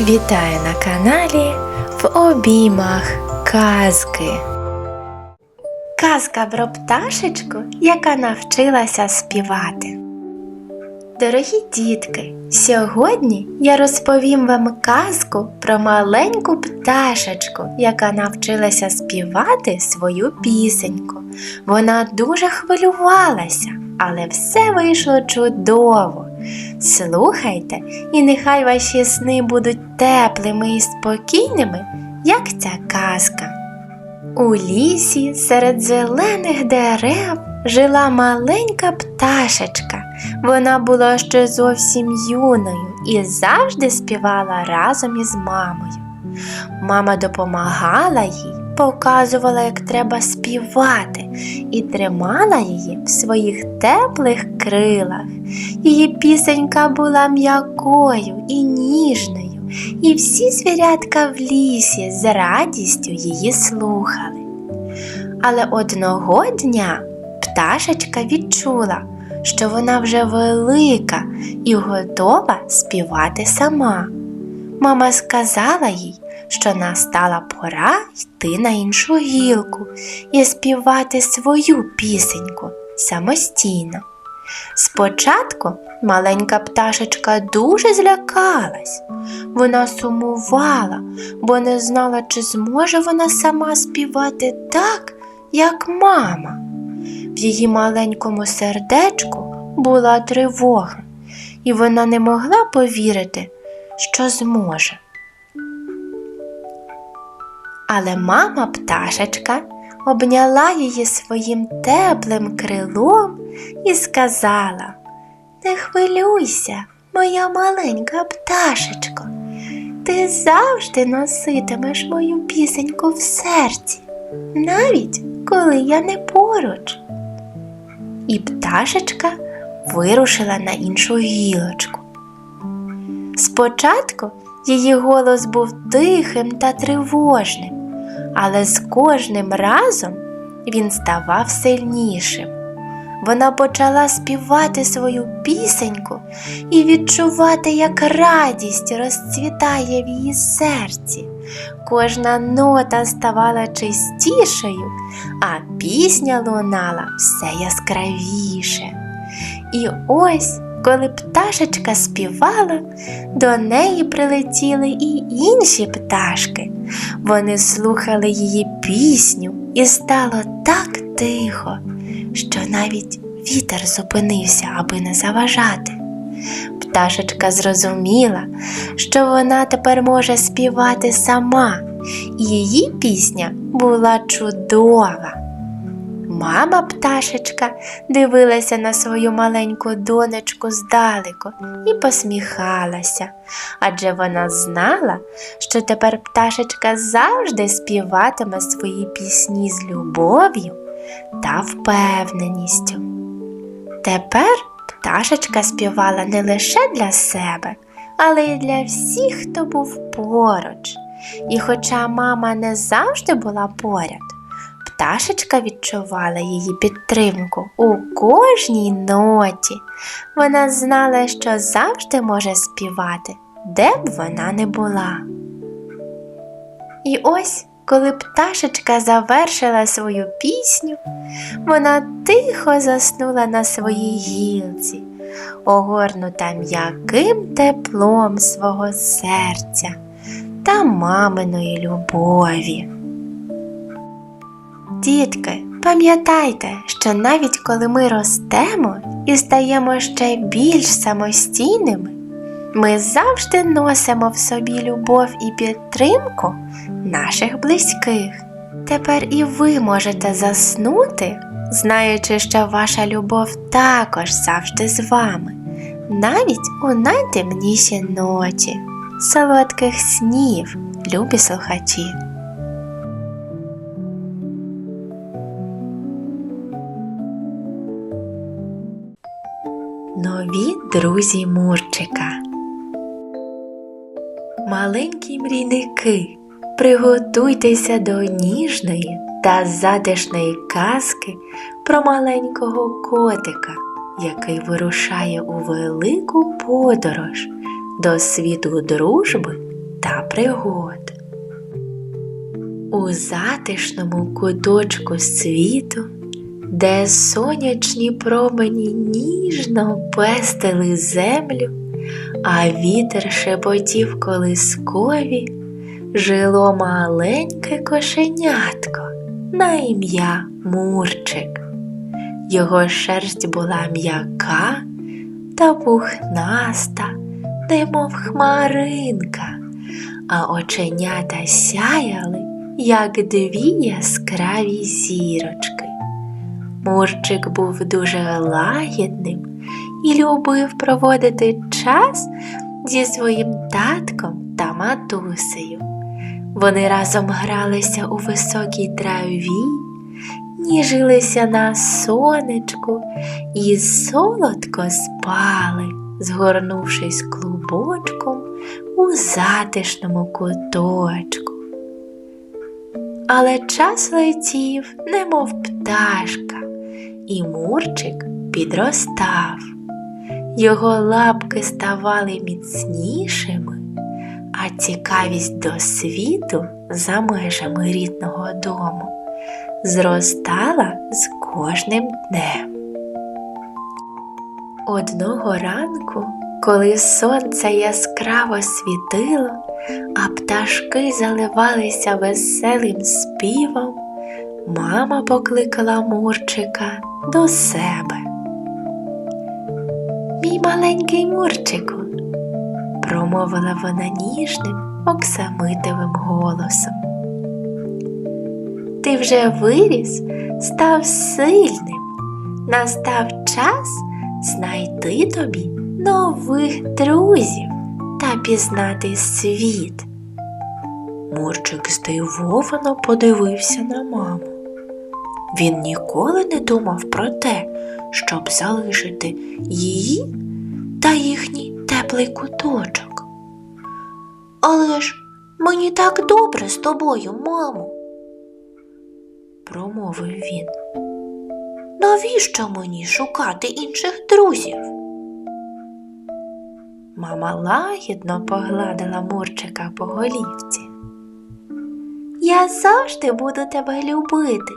Вітаю на каналі в обіймах казки. Казка про пташечку, яка навчилася співати. Дорогі дітки, сьогодні я розповім вам казку про маленьку пташечку, яка навчилася співати свою пісеньку. Вона дуже хвилювалася, але все вийшло чудово. Слухайте, і нехай ваші сни будуть теплими і спокійними, як ця казка. У лісі серед зелених дерев жила маленька пташечка. Вона була ще зовсім юною і завжди співала разом із мамою. Мама допомагала їй, показувала, як треба співати, і тримала її в своїх теплих крилах. Її пісенька була м'якою і ніжною, і всі звірятка в лісі з радістю її слухали. Але одного дня пташечка відчула, що вона вже велика і готова співати сама. Мама сказала їй, що настала пора йти на іншу гілку і співати свою пісеньку самостійно. Спочатку маленька пташечка дуже злякалась. Вона сумувала, бо не знала, чи зможе вона сама співати так, як мама. В її маленькому сердечку була тривога, і вона не могла повірити, що зможе. Але мама пташечка обняла її своїм теплим крилом і сказала Не хвилюйся, моя маленька пташечко, ти завжди носитимеш мою пісеньку в серці, навіть коли я не поруч. І пташечка вирушила на іншу гілочку. Спочатку її голос був тихим та тривожним, але з кожним разом він ставав сильнішим. Вона почала співати свою пісеньку і відчувати, як радість розцвітає в її серці. Кожна нота ставала чистішою, а пісня лунала все яскравіше. І ось, коли пташечка співала, до неї прилетіли і інші пташки. Вони слухали її пісню, і стало так тихо, що навіть вітер зупинився, аби не заважати. Пташечка зрозуміла, що вона тепер може співати сама, і її пісня була чудова. Мама пташечка дивилася на свою маленьку донечку здалеку і посміхалася, адже вона знала, що тепер пташечка завжди співатиме свої пісні з любов'ю та впевненістю. Тепер пташечка співала не лише для себе, але й для всіх, хто був поруч. І хоча мама не завжди була поряд, пташечка відчувала її підтримку у кожній ноті. Вона знала, що завжди може співати, де б вона не була. І ось, коли пташечка завершила свою пісню, вона тихо заснула на своїй гілці, огорнута м'яким теплом свого серця та маминої любові. Дітки, пам'ятайте, що навіть коли ми ростемо і стаємо ще більш самостійними, ми завжди носимо в собі любов і підтримку наших близьких. Тепер і ви можете заснути, знаючи, що ваша любов також завжди з вами, навіть у найтемніші ночі, солодких снів, любі слухачі. Нові друзі Мурчика. Маленькі мрійники, приготуйтеся до ніжної та затишної казки про маленького котика, який вирушає у велику подорож до світу дружби та пригод. У затишному куточку світу, де сонячні промені ніжно пестили землю, а вітер шепотів колискові, жило маленьке кошенятко на ім'я Мурчик. Його шерсть була м'яка та пухнаста, немов хмаринка, а оченята сяяли, як дві яскраві зірочки. Мурчик був дуже лагідним і любив проводити час зі своїм татком та матусею. Вони разом гралися у високій траві, ніжилися на сонечку і солодко спали, згорнувшись клубочком у затишному куточку. Але час летів, немов пташка, і Мурчик підростав. Його лапки ставали міцнішими, а цікавість до світу за межами рідного дому зростала з кожним днем. Одного ранку, коли сонце яскраво світило, а пташки заливалися веселим співом, мама покликала Мурчика до себе. Мій маленький Мурчику, промовила вона ніжним, оксамитовим голосом. Ти вже виріс, став сильним, настав час знайти тобі нових друзів та пізнати світ. Мурчик здивовано подивився на маму. Він ніколи не думав про те, щоб залишити її та їхній теплий куточок. Але ж мені так добре з тобою, мамо, промовив він. Навіщо мені шукати інших друзів? Мама лагідно погладила Мурчика по голівці. Я завжди буду тебе любити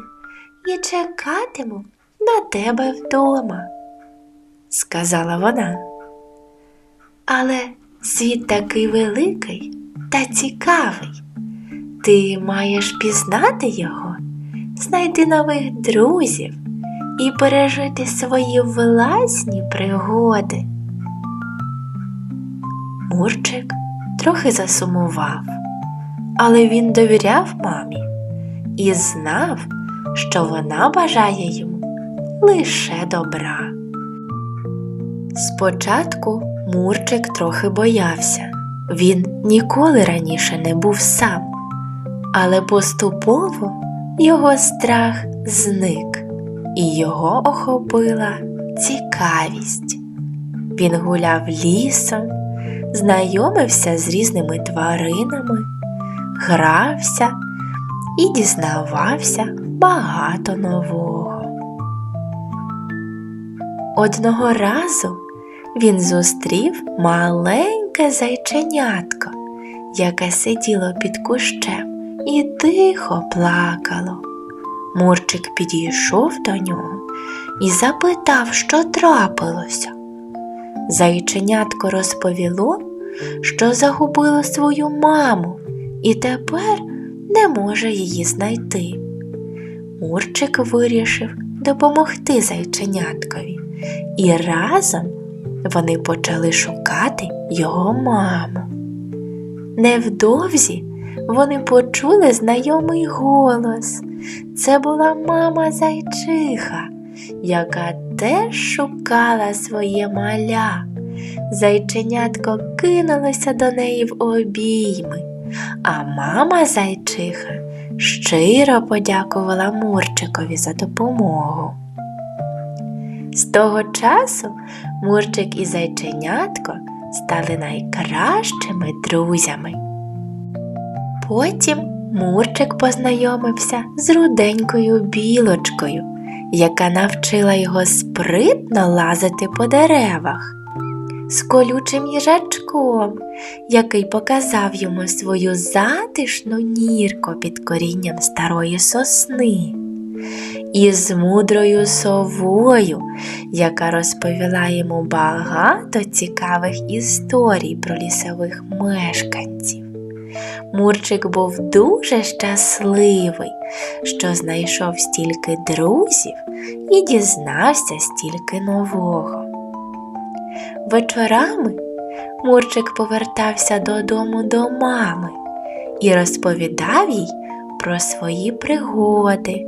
і чекатиму на тебе вдома, сказала вона. Але світ такий великий та цікавий. Ти маєш пізнати його, знайти нових друзів і пережити свої власні пригоди. Мурчик трохи засумував, але він довіряв мамі і знав, що вона бажає йому лише добра. Спочатку Мурчик трохи боявся, він ніколи раніше не був сам, але поступово його страх зник, і його охопила цікавість. Він гуляв лісом, знайомився з різними тваринами, грався і дізнавався багато нового. Одного разу він зустрів маленьке зайченятко, яке сиділо під кущем і тихо плакало. Мурчик підійшов до нього і запитав, що трапилося. Зайченятко розповіло, що загубило свою маму і тепер не може її знайти. Мурчик вирішив допомогти зайченяткові, і разом вони почали шукати його маму. Невдовзі вони почули знайомий голос. Це була мама зайчиха, яка теж шукала своє маля. Зайченятко кинулося до неї в обійми, а мама зайчиха щиро подякувала Мурчикові за допомогу. З того часу Мурчик і зайченятко стали найкращими друзями. Потім Мурчик познайомився з руденькою білочкою, яка навчила його спритно лазити по деревах. З колючим їжачком, який показав йому свою затишну нірку під корінням старої сосни, і з мудрою совою, яка розповіла йому багато цікавих історій про лісових мешканців. Мурчик був дуже щасливий, що знайшов стільки друзів і дізнався стільки нового. Вечорами Мурчик повертався додому до мами і розповідав їй про свої пригоди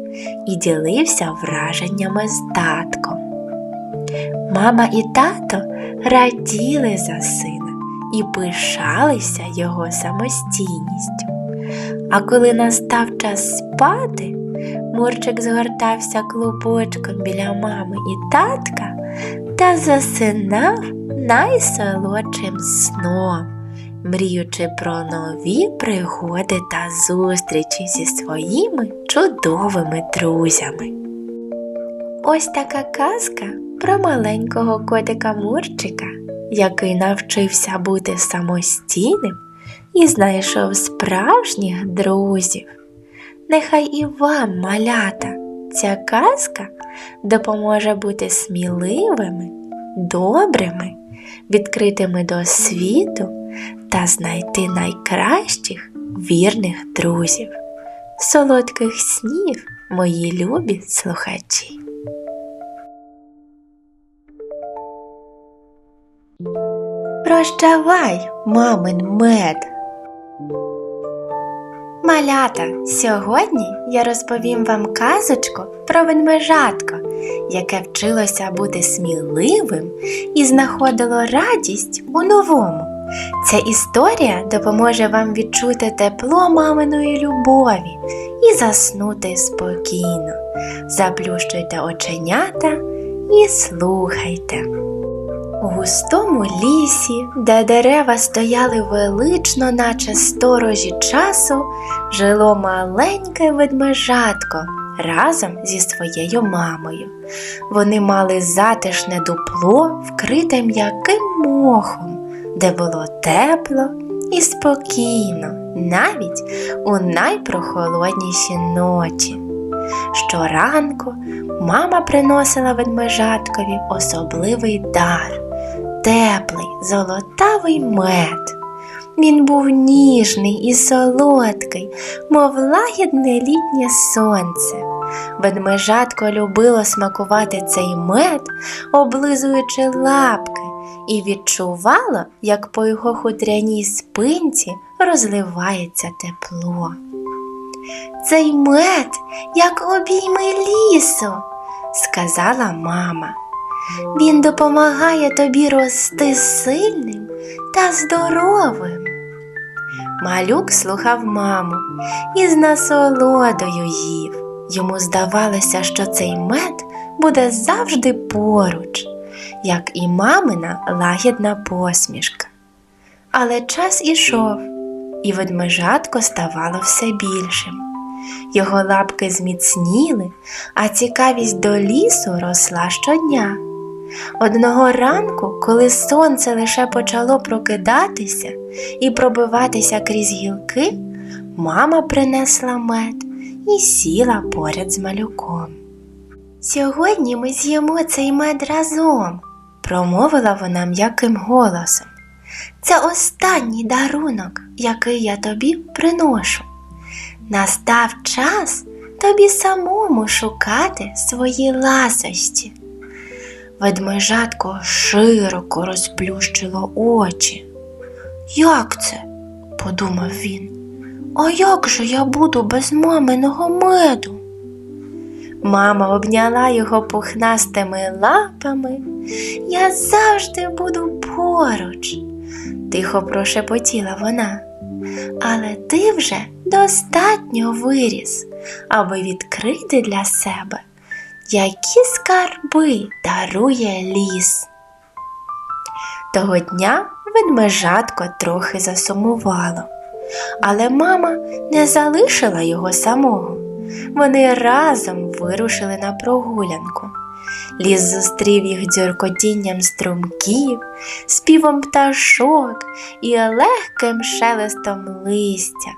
і ділився враженнями з татком. Мама і тато раділи за сина і пишалися його самостійністю. А коли настав час спати, Мурчик згортався клубочком біля мами і татка та засинав найсолодшим сном, мріючи про нові пригоди та зустрічі зі своїми чудовими друзями. Ось така казка про маленького котика Мурчика, який навчився бути самостійним і знайшов справжніх друзів. Нехай і вам, малята, ця казка допоможе бути сміливими, добрими, відкритими до світу та знайти найкращих вірних друзів. Солодких снів, мої любі слухачі! Прощавай, мамин мед. Малята, сьогодні я розповім вам казочку про ведмежатко, яке вчилося бути сміливим і знаходило радість у новому. Ця історія допоможе вам відчути тепло маминої любові і заснути спокійно. Заплющуйте оченята і слухайте. У густому лісі, де дерева стояли велично, наче сторожі часу, жило маленьке ведмежатко разом зі своєю мамою. Вони мали затишне дупло, вкрите м'яким мохом, де було тепло і спокійно, навіть у найпрохолодніші ночі. Щоранку мама приносила ведмежаткові особливий дар теплий золотавий мед. Він був ніжний і солодкий, мов лагідне літнє сонце. Ведмежатко любило смакувати цей мед, облизуючи лапки, і відчувало, як по його хутряній спинці розливається тепло. Цей мед, як обійми лісу, сказала мама. Він допомагає тобі рости сильним та здоровим. Малюк слухав маму і з насолодою їв. Йому здавалося, що цей мед буде завжди поруч, як і мамина лагідна посмішка. Але час ішов, і ведмежатко ставало все більшим. Його лапки зміцніли, а цікавість до лісу росла щодня. Одного ранку, коли сонце лише почало прокидатися і пробиватися крізь гілки, мама принесла мед і сіла поряд з малюком. Сьогодні ми з'їмо цей мед разом, промовила вона м'яким голосом. Це останній дарунок, який я тобі приношу. Настав час тобі самому шукати свої ласощі. Ведмежатко широко розплющило очі. Як це? подумав він. А як же я буду без маминого меду? Мама обняла його пухнастими лапами. Я завжди буду поруч, тихо прошепотіла вона. Але ти вже достатньо виріс, аби відкрити для себе які скарби дарує ліс. Того дня ведмежатко трохи засумувало, але мама не залишила його самого. Вони разом вирушили на прогулянку. Ліс зустрів їх дзюркотінням струмків, співом пташок і легким шелестом листя.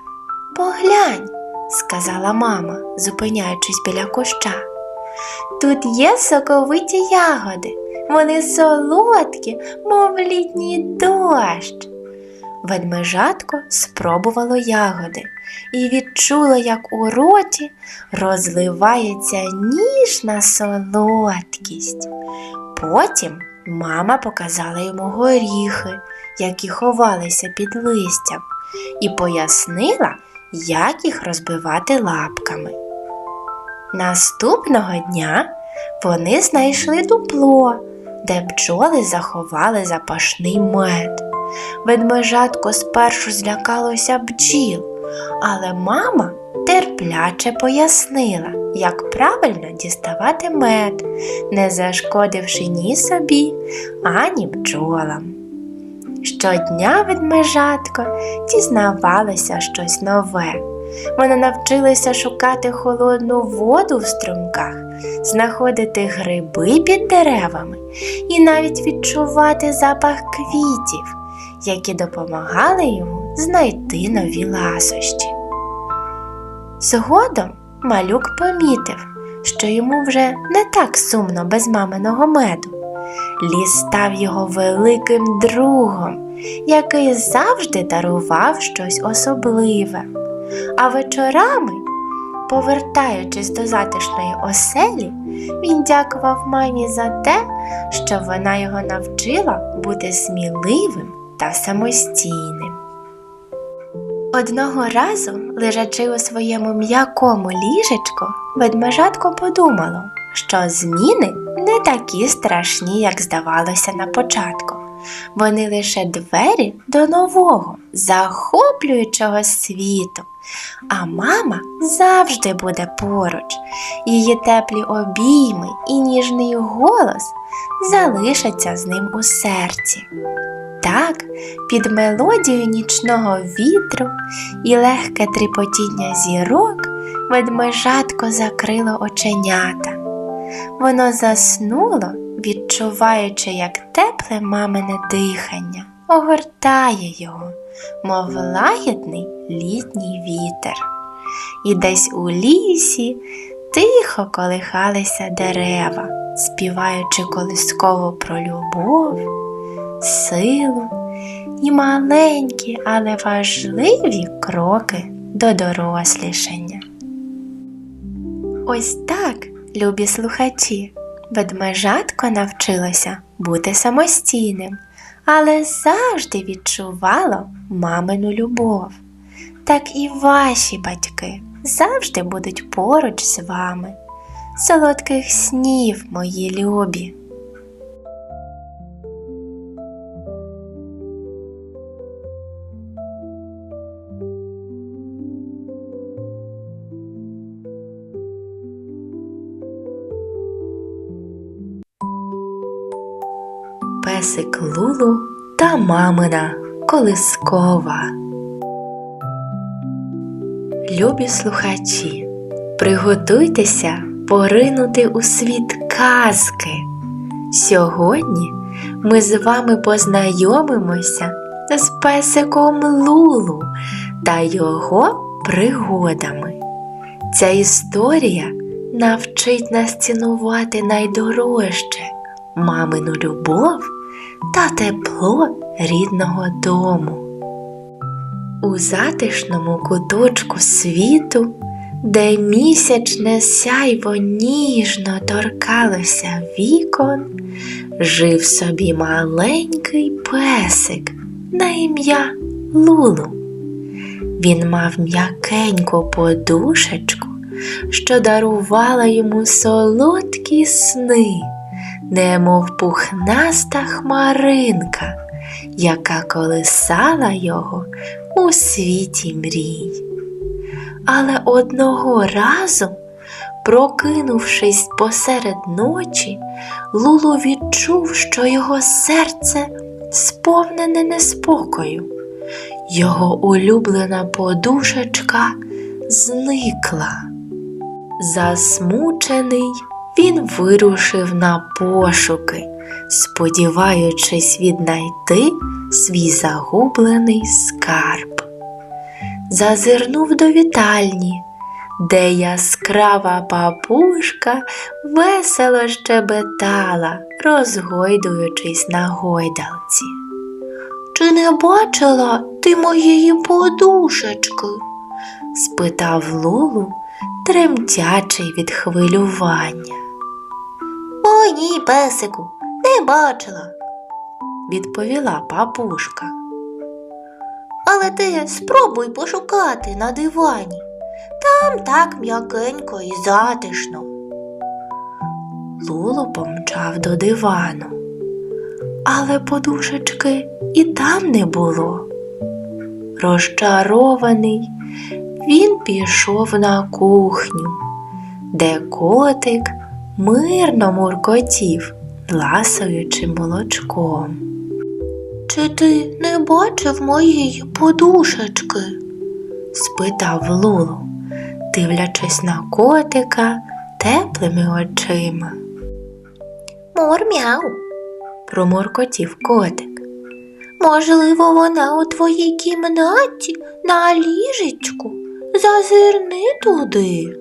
Поглянь, сказала мама, зупиняючись біля куща. Тут є соковиті ягоди, вони солодкі, мов літній дощ. Ведмежатко спробувало ягоди і відчуло, як у роті розливається ніжна солодкість. Потім мама показала йому горіхи, які ховалися під листям, і пояснила, як їх розбивати лапками. Наступного дня вони знайшли дупло, де бджоли заховали запашний мед. Ведмежатко спершу злякалося бджіл, але мама терпляче пояснила, як правильно діставати мед, не зашкодивши ні собі, ані бджолам. Щодня ведмежатко дізнавалося щось нове. Вона навчилася шукати холодну воду в струмках, знаходити гриби під деревами і навіть відчувати запах квітів, які допомагали йому знайти нові ласощі. Згодом малюк помітив, що йому вже не так сумно без маминого меду. Ліс став його великим другом, який завжди дарував щось особливе. А вечорами, повертаючись до затишної оселі, він дякував мамі за те, що вона його навчила бути сміливим та самостійним. Одного разу, лежачи у своєму м'якому ліжечку, ведмежатко подумало, що зміни не такі страшні, як здавалося на початку. Вони лише двері до нового, захоплюючого світу. А мама завжди буде поруч. Її теплі обійми і ніжний голос залишаться з ним у серці. Так, під мелодію нічного вітру і легке тріпотіння зірок ведмежатко закрило оченята. Воно заснуло, відчуваючи, як тепле мамине дихання огортає його, мов лагідний літній вітер. І десь у лісі тихо колихалися дерева, співаючи колисково про любов, силу і маленькі, але важливі кроки до дорослішання. Ось так, любі слухачі, ведмежатко навчилося бути самостійним, але завжди відчувало мамину любов. Так і ваші батьки завжди будуть поруч з вами. Солодких снів, мої любі! Песик Лулу та мамина колискова. Любі слухачі, приготуйтеся поринути у світ казки. Сьогодні ми з вами познайомимося з песиком Лулу та його пригодами. Ця історія навчить нас цінувати найдорожче мамину любов та тепло рідного дому. У затишному куточку світу, де місячне сяйво ніжно торкалося вікон, жив собі маленький песик на ім'я Лулу. Він мав м'якеньку подушечку, що дарувала йому солодкі сни, немов пухнаста хмаринка, яка колисала його у світі мрій. Але одного разу, прокинувшись посеред ночі, Лулу відчув, що його серце сповнене неспокою. Його улюблена подушечка зникла. Засмучений він вирушив на пошуки, сподіваючись віднайти свій загублений скарб. Зазирнув до вітальні, де яскрава папушка весело щебетала, розгойдуючись на гойдалці. Чи не бачила ти моєї подушечки? спитав Лулу, тремтячий від хвилювання. Ой ні, песику, не бачила, відповіла папушка. Але ти спробуй пошукати на дивані. Там так м'якенько і затишно. Лулу помчав до дивану, але подушечки і там не було. Розчарований, він пішов на кухню, де котик мирно муркотів, ласуючи молочком. Чи ти не бачив моєї подушечки? спитав Лулу, дивлячись на котика теплими очима. Мур-мяу, проморкотів котик. Можливо, вона у твоїй кімнаті на ліжечку. Зазирни туди.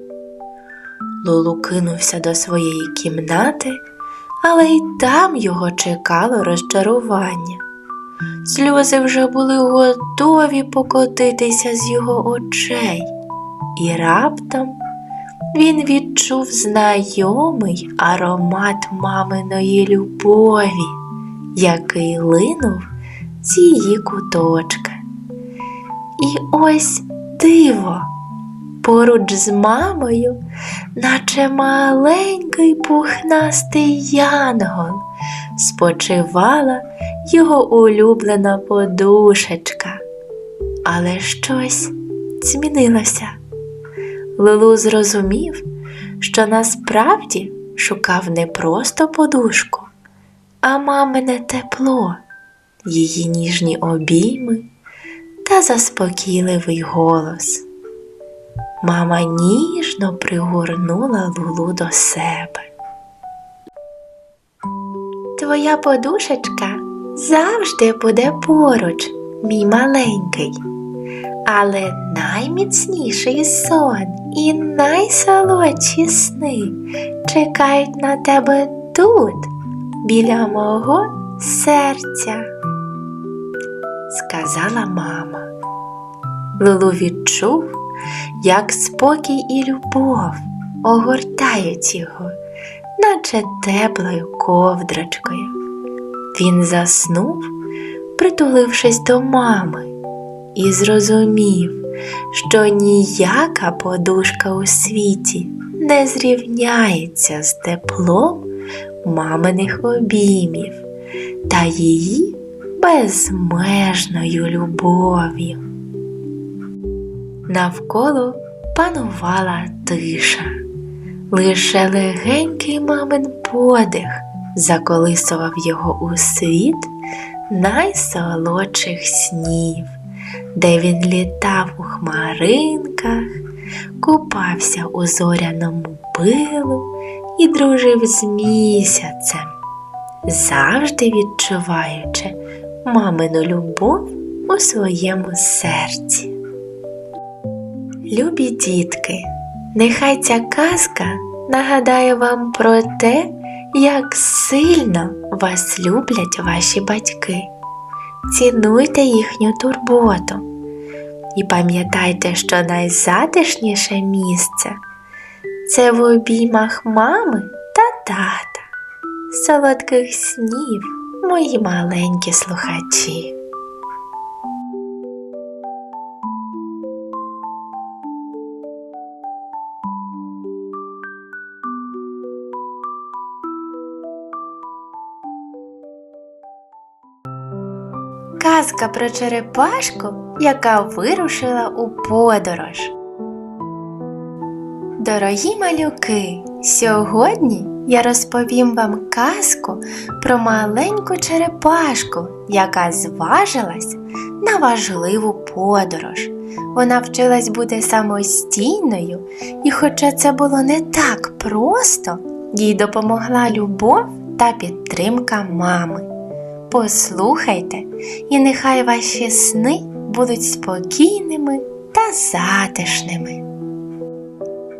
Лулу кинувся до своєї кімнати, але й там його чекало розчарування. Сльози вже були готові покотитися з його очей, і раптом він відчув знайомий аромат маминої любові, який линув з її куточка. І ось диво, поруч з мамою, наче маленький пухнастий янгол, спочивала його улюблена подушечка. Але щось змінилося. Лилу зрозумів, що насправді шукав не просто подушку, а мамине тепло, її ніжні обійми та заспокійливий голос. Мама ніжно пригорнула Лулу до себе. Твоя подушечка завжди буде поруч, мій маленький. Але найміцніший сон і найсолодші сни чекають на тебе тут, біля мого серця, сказала мама. Лулу відчув, як спокій і любов огортають його, наче теплою ковдрочкою. Він заснув, притулившись до мами, і зрозумів, що ніяка подушка у світі не зрівняється з теплом маминих обіймів та її безмежною любов'ю. Навколо панувала тиша, лише легенький мамин подих заколисував його у світ найсолодших снів, де він літав у хмаринках, купався у зоряному пилу і дружив з місяцем, завжди відчуваючи мамину любов у своєму серці. Любі дітки, нехай ця казка нагадає вам про те, як сильно вас люблять ваші батьки. Цінуйте їхню турботу і пам'ятайте, що найзатишніше місце це в обіймах мами та тата. Солодких снів, мої маленькі слухачі. Казка про черепашку, яка вирушила у подорож. Дорогі малюки, сьогодні я розповім вам казку про маленьку черепашку, яка зважилась на важливу подорож. Вона вчилась бути самостійною, і хоча це було не так просто, Їй допомогла любов та підтримка мами. Послухайте, і нехай ваші сни будуть спокійними та затишними.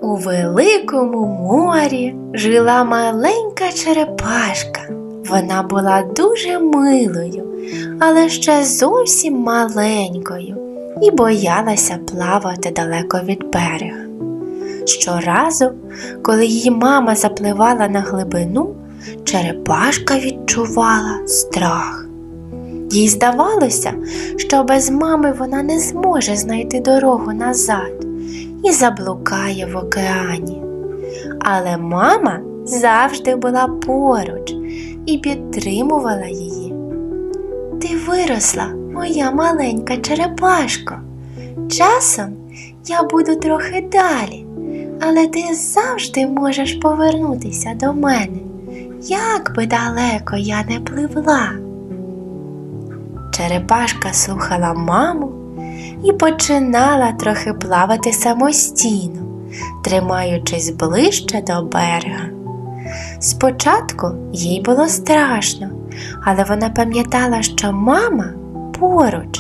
У великому морі жила маленька черепашка. Вона була дуже милою, але ще зовсім маленькою і боялася плавати далеко від берега. Щоразу, коли її мама запливала на глибину, черепашка відчувала страх. Їй здавалося, що без мами вона не зможе знайти дорогу назад і заблукає в океані. Але мама завжди була поруч і підтримувала її. Ти виросла, моя маленька черепашко. Часом я буду трохи далі, але ти завжди можеш повернутися до мене, як би далеко я не пливла. Черепашка слухала маму і починала трохи плавати самостійно, тримаючись ближче до берега. Спочатку їй було страшно, але вона пам'ятала, що мама поруч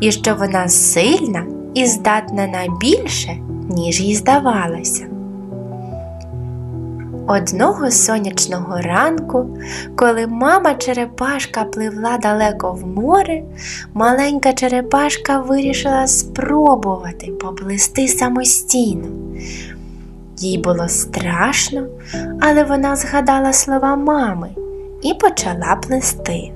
і що вона сильна і здатна на більше, ніж їй здавалося. Одного сонячного ранку, коли мама черепашка пливла далеко в море, маленька черепашка вирішила спробувати поплисти самостійно. Їй було страшно, але вона згадала слова мами і почала плисти.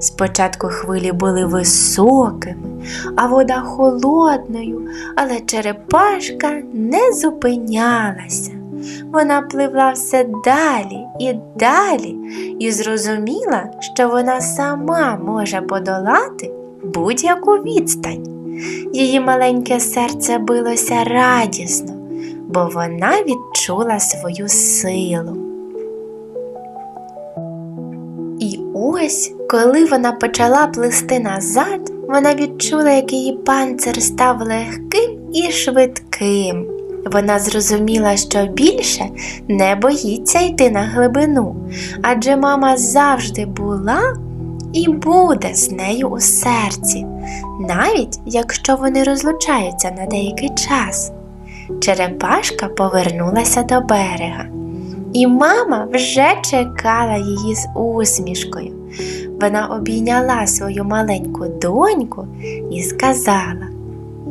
Спочатку хвилі були високими, а вода холодною, але черепашка не зупинялася. Вона пливла все далі і далі і зрозуміла, що вона сама може подолати будь-яку відстань. Її маленьке серце билося радісно, бо вона відчула свою силу. І ось, коли вона почала плисти назад, вона відчула, як її панцир став легким і швидким. Вона зрозуміла, що більше не боїться йти на глибину, адже мама завжди була і буде з нею у серці, навіть якщо вони розлучаються на деякий час. Черепашка повернулася до берега, і мама вже чекала її з усмішкою. Вона обійняла свою маленьку доньку і сказала: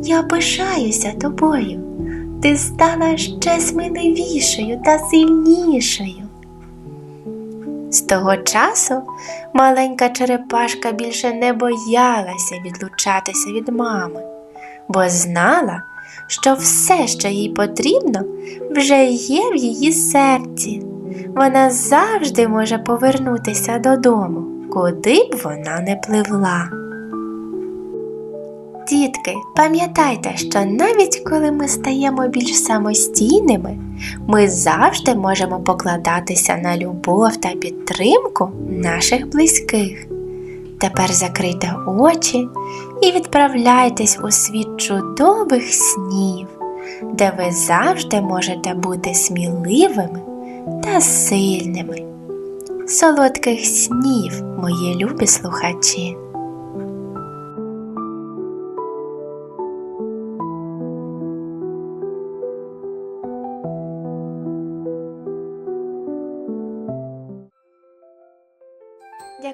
Я пишаюся тобою. Ти стала ще сміливішою та сильнішою. З того часу маленька черепашка більше не боялася відлучатися від мами, бо знала, що все, що їй потрібно, вже є в її серці. Вона завжди може повернутися додому, куди б вона не пливла. Дітки, пам'ятайте, що навіть коли ми стаємо більш самостійними, ми завжди можемо покладатися на любов та підтримку наших близьких. Тепер закрийте очі і відправляйтесь у світ чудових снів, де ви завжди можете бути сміливими та сильними. Солодких снів, мої любі слухачі!